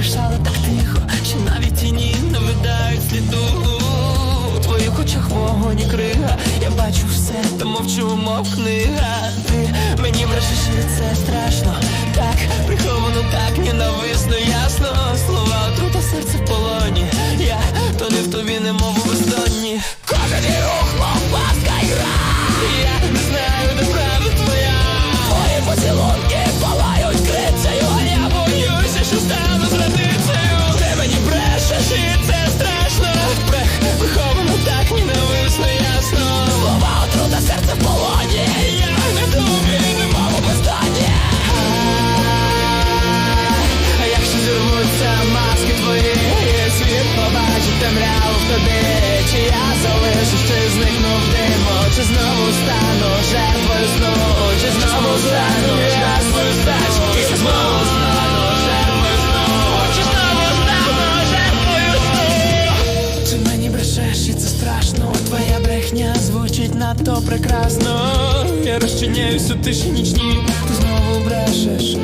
але так тихо, що навіть тіні не видають сліду. У твоїх очах вогонь і крига. Я бачу все, та мовчу, мов книга. Ти мені вражиш і це темряву тобі, чи я залишу, чи зникну в чи знову стану жертвою сну, чи знову стану жертвою стачки, чи знову стану жертвою сну, чи знову стану жертвою сну. Ти мені брешеш, і це страшно, твоя брехня звучить надто прекрасно. Я розчиняюсь у тиші нічні, ти знову брешеш,